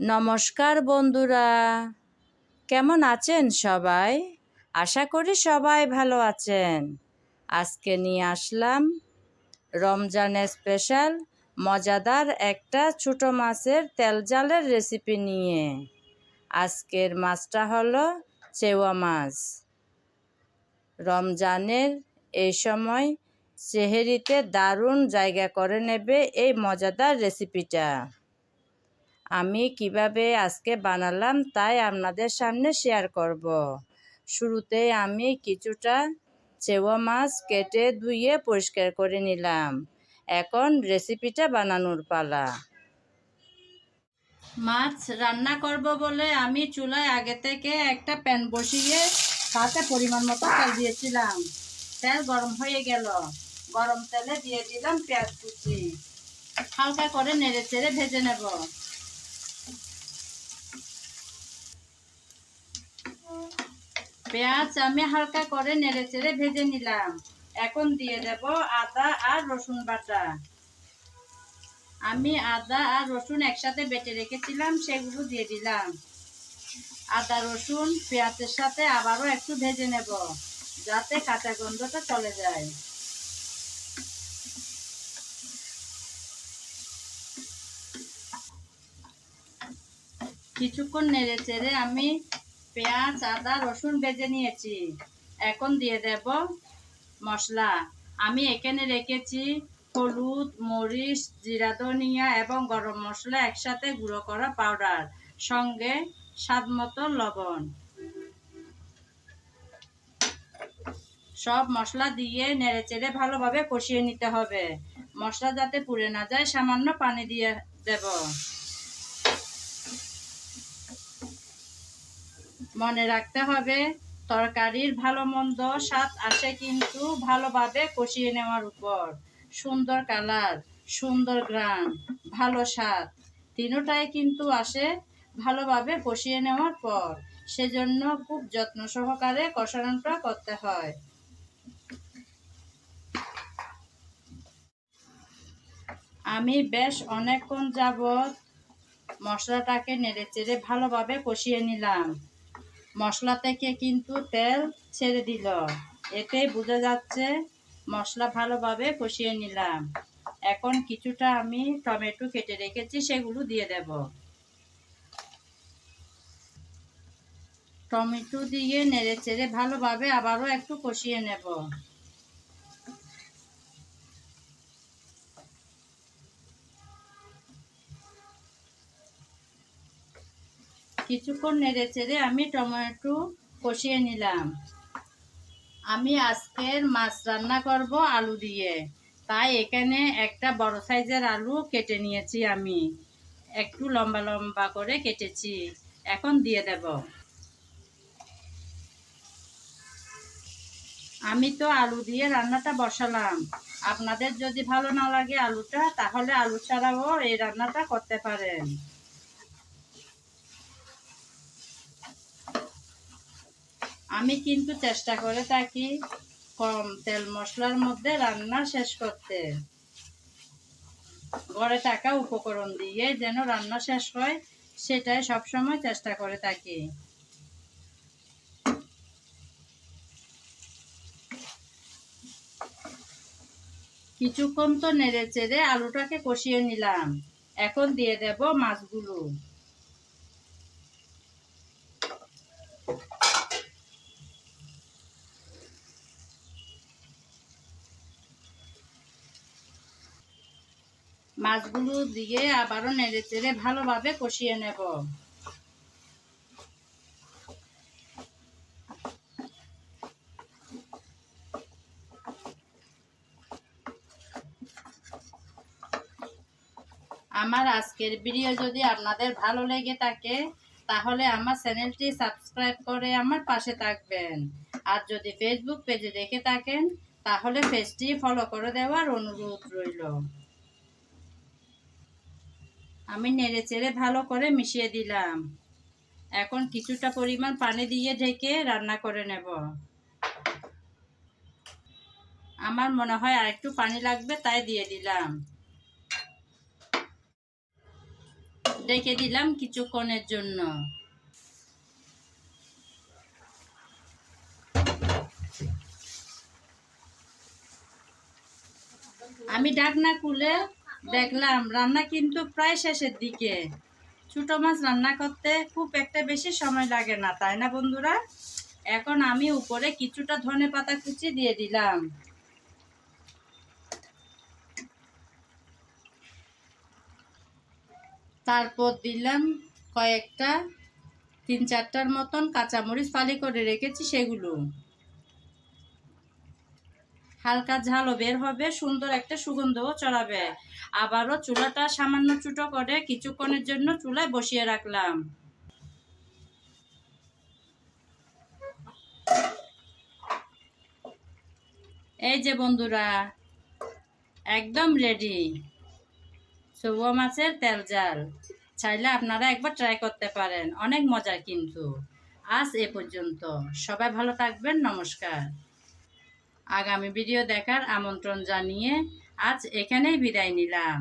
নমস্কার বন্ধুরা। কেমন আছেন সবাই? আশা করি সবাই ভালো আছেন। আজকে নিয়ে আসলাম রমজানের স্পেশাল মজাদার একটা ছোটো মাছের তেল জালের রেসিপি নিয়ে। আজকের মাছটা হলো চেওয়া মাছ। রমজানের এই সময় সেহেরিতে দারুণ জায়গা করে নেবে এই মজাদার রেসিপিটা আমি কীভাবে আজকে বানালাম তাই আপনাদের সামনে শেয়ার করব। শুরুতে আমি কিছুটা চেওয়া মাছ কেটে ধুয়ে পরিষ্কার করে নিলাম। এখন রেসিপিটা বানানোর পালা। মাছ রান্না করব বলে আমি চুলায় আগে থেকে একটা প্যান বসিয়ে তাতে পরিমাণ মতো তেল দিয়েছিলাম। তেল গরম হয়ে গেল। গরম তেলে দিয়ে দিলাম পেঁয়াজ কুচি। হালকা করে নেড়ে চেড়ে ভেজে নেব। পেঁয়াজ আমি হালকা করে নেড়ে চেড়ে ভেজে নিলাম। এখন দিয়ে দেব আদা আর রসুন বাটা। আমি আদা আর রসুন একসাথে বেটে রেখেছিলাম, সেগুলো দিয়ে দিলাম। আদা, রসুন, পেঁয়াজের সাথে আবারও একটু ভেজে নেব, যাতে কাঁচা গন্ধটা চলে যায়। কিছুক্ষণ নেড়ে চেড়ে আমি পেঁয়াজ, আদা, রসুন ভেজে নিয়েছি। এখন দিয়ে দেব মশলা। আমি এখানে রেখেছি হলুদ, মরিচ, জিরা, ধনিয়া এবং গরম মশলা একসাথে গুঁড়ো করা পাউডার, সঙ্গে স্বাদ মতো লবণ। সব মশলা দিয়ে নেড়ে চেড়ে ভালোভাবে কষিয়ে নিতে হবে। মশলা যাতে পুড়ে না যায়, সামান্য পানি দিয়ে দেব। মনে রাখতে হবে, তরকারির ভালো মন্দ স্বাদ আসে কিন্তু ভালোভাবে কষিয়ে নেওয়ার উপর। সুন্দর কালার, সুন্দর গ্রাম ভালো স্বাদ, তিনোটাই কিন্তু আসে ভালোভাবে কষিয়ে নেওয়ার পর। সেজন্য খুব যত্ন সহকারে কষানোটা করতে হয়। আমি বেশ অনেকক্ষণ যাবৎ মশলাটাকে নেড়ে চেড়ে ভালোভাবে কষিয়ে নিলাম। মশলা থেকে কিন্তু তেল ছেড়ে দিল। এতে বোঝা যাচ্ছে মশলা ভালোভাবে কষিয়ে নিলাম। এখন কিছুটা আমি টমেটো কেটে রেখেছি, সেগুলো দিয়ে দেব। টমেটো দিয়ে নেড়ে চেড়ে ভালোভাবে আবারও একটু কষিয়ে নেব। কিছুক্ষণ নেড়ে চেড়ে আমি টমেটো কষিয়ে নিলাম। আমি আজকের মাছ রান্না করব আলু দিয়ে। তাই এখানে একটা বড় সাইজের আলু কেটে নিয়েছি আমি। একটু লম্বা লম্বা করে কেটেছি। এখন দিয়ে দেব। আমি তো আলু দিয়ে রান্নাটা বসালাম। আপনাদের যদি ভালো না লাগে আলুটা, তাহলে আলু ছাড়াও এই রান্নাটা করতে পারেন। আমি কিন্তু চেষ্টা করে থাকি কম তেল মশলার মধ্যে রান্না শেষ করতে। ঘরে থাকা উপকরণ দিয়ে যেন রান্না শেষ হয়, সেটাই সবসময় চেষ্টা করে থাকি। কিছুক্ষণ তো নেড়ে চেড়ে আলুটাকে কষিয়ে নিলাম। এখন দিয়ে দেব মাছগুলো। মাছগুলো দিয়ে আবারও নেড়ে চেড়ে ভালোভাবে কষিয়ে নেব। আমার আজকের ভিডিও যদি আপনাদের ভালো লেগে থাকে, তাহলে আমার চ্যানেলটি সাবস্ক্রাইব করে আমার পাশে থাকবেন। আর যদি ফেসবুক পেজে দেখে থাকেন, তাহলে পেজটি ফলো করে দেওয়ার অনুরোধ রইল। আমি নেড়ে চেড়ে ভালো করে মিশিয়ে দিলাম। এখন কিছুটা পরিমাণ পানি দিয়ে ঢেকে রান্না করে নেব। আমার মনে হয় আরেকটু পানি লাগবে, তাই দিয়ে দিলাম। ডেকে দিলাম কিছুক্ষণের জন্য। আমি ডাকনা খুলে দেখলাম, রান্না কিন্তু প্রায় শেষের দিকে। ছোটো মাছ রান্না করতে খুব একটা বেশি সময় লাগে না, তাই না বন্ধুরা? এখন আমি উপরে কিছুটা ধনে পাতা কুচি দিয়ে দিলাম। তারপর দিলাম কয়েকটা, তিন চারটার মতন কাঁচামরিচ ফালি করে রেখেছি সেগুলো। হালকা ঝালও বের হবে, সুন্দর একটা সুগন্ধও চড়াবে আবারও চুলাটা সামান্য চুটো করে কিছুক্ষণের জন্য চুলায় বসিয়ে রাখলাম। এই যে বন্ধুরা, একদম রেডি চৌয়া মাছের তেল জাল। চাইলে আপনারা একবার ট্রাই করতে পারেন, অনেক মজার কিন্তু। আজ এ পর্যন্ত। সবাই ভালো থাকবেন, নমস্কার। আগামী ভিডিও দেখার আমন্ত্রণ জানিয়ে আজ এখানেই বিদায় নিলাম।